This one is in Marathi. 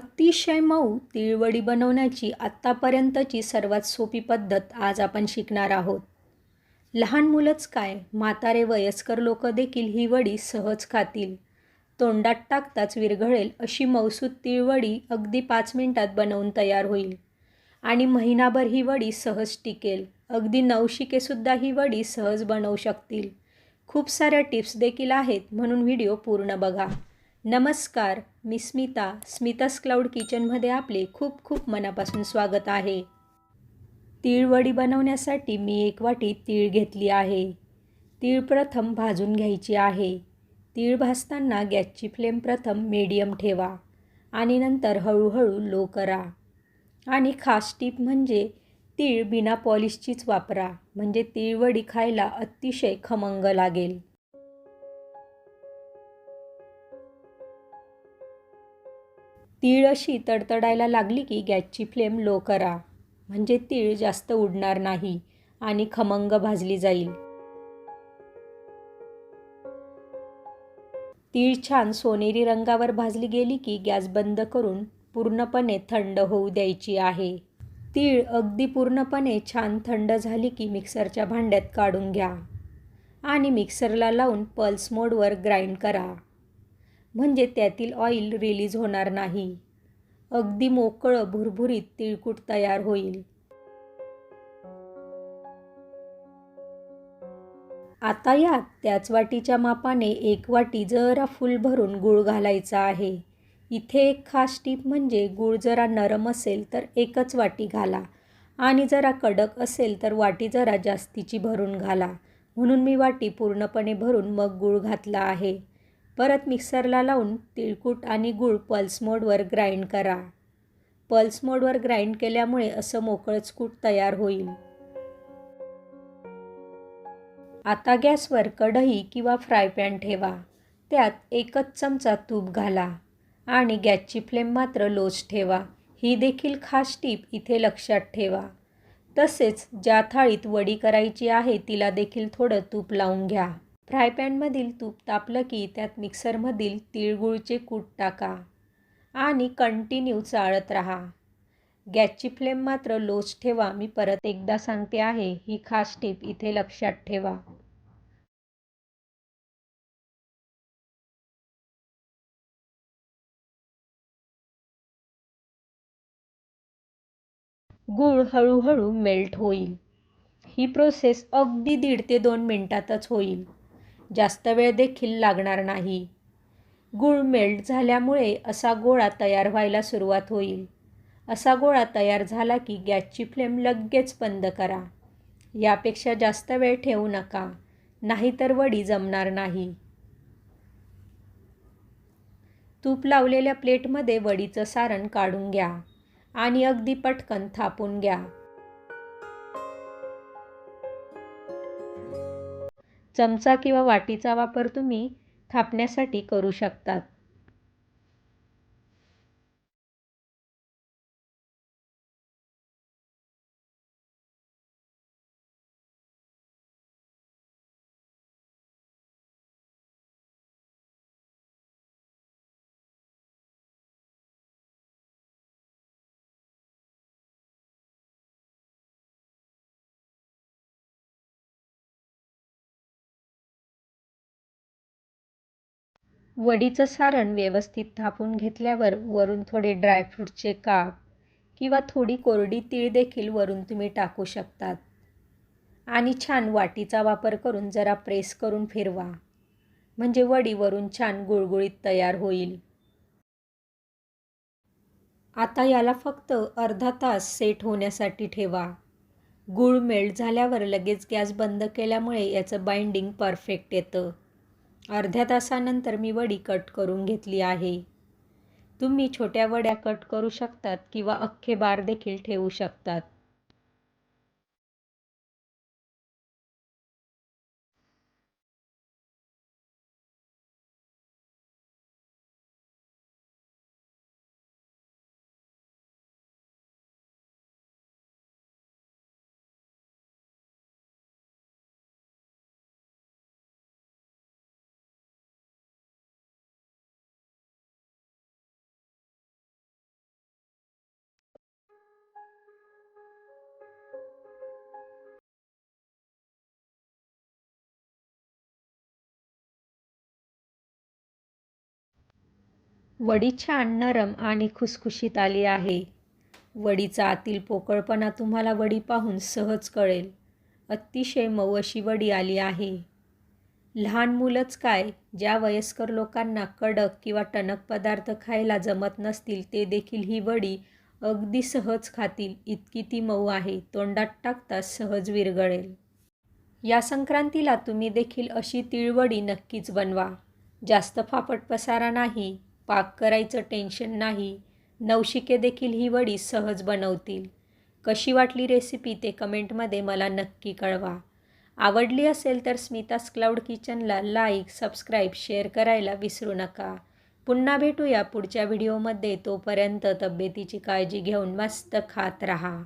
अतिशय मऊ तिळवडी बनवण्याची आत्तापर्यंतची सर्वात सोपी पद्धत आज आपण शिकणार आहोत. लहान मुलंच काय म्हातारे वयस्कर लोक देखील ही वडी सहज खातील. तोंडात टाकताच विरघळेल अशी मौसूद तिळवडी अगदी पाच मिनिटात बनवून तयार होईल. आणि महिनाभर ही वडी सहज टिकेल. अगदी नवशिकेसुद्धा ही वडी सहज बनवू शकतील. खूप साऱ्या टिप्स देखील आहेत म्हणून व्हिडिओ पूर्ण बघा. नमस्कार मी स्मिता स्मितास क्लाउड किचनमध्ये आपले खूप खूप मनापासून स्वागत आहे. तीळवडी बनवण्यासाठी मी एक वाटी तीळ घेतली आहे. तीळ प्रथम भाजून घ्यायची आहे. तीळ भाजताना गॅसची फ्लेम प्रथम मीडियम ठेवा आणि नंतर हळूहळू लो करा. आणि खास टीप म्हणजे तीळ बिना पॉलिशचीच वापरा म्हणजे तीळवडी खायला अतिशय खमंग लागेल. तीळ अशी तडतडायला लागली की गॅसची फ्लेम लो करा. म्हणजे तीळ जास्त उडणार नाही आणि खमंग भाजली जाईल. तीळ छान सोनेरी रंगावर भाजली गेली की गॅस बंद करून पूर्णपणे थंड होऊ द्यायची आहे. तीळ अगदी पूर्णपणे छान थंड झाली की मिक्सरच्या भांड्यात काढून घ्या. आणि मिक्सरला लावून पल्स मोडवर ग्राइंड करा. म्हणजे त्यातील ऑइल रिलीज होणार नाही. अगदी मोकळं भुरभुरीत तिळकूट तयार होईल. आता यात त्याच वाटीच्या मापाने एक वाटी जरा फुल भरून गूळ घालायचा आहे. इथे एक खास टीप म्हणजे गूळ जरा नरम असेल तर एकच वाटी घाला आणि जरा कडक असेल तर वाटी जरा जास्तीची भरून घाला. म्हणून मी वाटी पूर्णपणे भरून मग गूळ घातला आहे. परत मिक्सरला लावून तिळकूट आणि गूळ पल्स मोडवर ग्राइंड करा. पल्स मोडवर ग्राइंड केल्यामुळे असं मोकळंच कूट तयार होईल. आता गॅसवर कढई किंवा फ्राय पॅन ठेवा. त्यात एकच चमचा तूप घाला आणि गॅसची फ्लेम मात्र लोच ठेवा. ही देखील खास टीप इथे लक्षात ठेवा. तसेच ज्या थाळीत वडी करायची आहे तिला देखील थोडं तूप लावून घ्या. फ्रायपॅनमधील तूप तापलं की त्यात मिक्सरमधील तिळगुळचे कूट टाका आणि कंटिन्यू चाळत राहा. गॅसची फ्लेम मात्र लोच ठेवा. मी परत एकदा सांगते आहे ही खास टीप इथे लक्षात ठेवा. गूळ हळूहळू मेल्ट होईल. ही प्रोसेस अगदी दीड ते दोन मिनटातच होईल. जास्त वेळ देखील लागणार नाही. गूळ मेल्ट झाल्यामुळे असा गोळा तयार व्हायला सुरुवात होईल. असा गोळा तयार झाला की गॅसची फ्लेम लगेच बंद करा. यापेक्षा जास्त वेळ ठेवू नका नाहीतर वडी जमणार नाही. तूप लावलेल्या प्लेटमध्ये वडीचं सारण काढून घ्या आणि अगदी पटकन थापून घ्या. चमचा किंवा वाटीचा वापर तुम्ही थापण्यासाठी करू शकतात. वडीचं सारण व्यवस्थित थापून घेतल्यावर वरून थोडे ड्रायफ्रूटचे काप किंवा थोडी कोरडी तीळ देखील वरून तुम्ही टाकू शकतात. आणि छान वाटीचा वापर करून जरा प्रेस करून फिरवा. म्हणजे वडी वरून छान गुळगुळीत तयार होईल. आता याला फक्त अर्धा तास सेट होण्यासाठी ठेवा. गूळ मेल्ट झाल्यावर लगेच गॅस बंद केल्यामुळे याचं बाइंडिंग परफेक्ट येतं. अर्ध्या तासानंतर मी वडी कट करून घेतली आहे. तुम्ही छोट्या वड्या कट करू शकतात किंवा अख्खे बार देखील ठेवू शकतात. वडी छान नरम आणि खुसखुशीत आली आहे. वडीचा आतील पोकळपणा तुम्हाला वडी पाहून सहज कळेल. अतिशय मऊ अशी वडी आली आहे. लहान मुलंच काय ज्या वयस्कर लोकांना कडक किंवा टणक पदार्थ खायला जमत नसतील ते देखील ही वडी अगदी सहज खातील इतकी ती मऊ आहे तोंडात टाकताच सहज विरघळेल. या संक्रांतीला तुम्ही देखील अशी तिळवडी नक्कीच बनवा. जास्त फापट पसारा नाही. पाक करायचं टेन्शन नाही. नवशिके देखील ही वडी सहज बनवतील. कशी वाटली रेसिपी ते कमेंटमध्ये मला नक्की कळवा. आवडली असेल तर स्मितास क्लाउड किचनला लाईक सबस्क्राईब शेअर करायला विसरू नका. पुन्हा भेटूया पुढच्या व्हिडिओमध्ये तोपर्यंत तब्येतीची काळजी घेऊन मस्त खात रहा.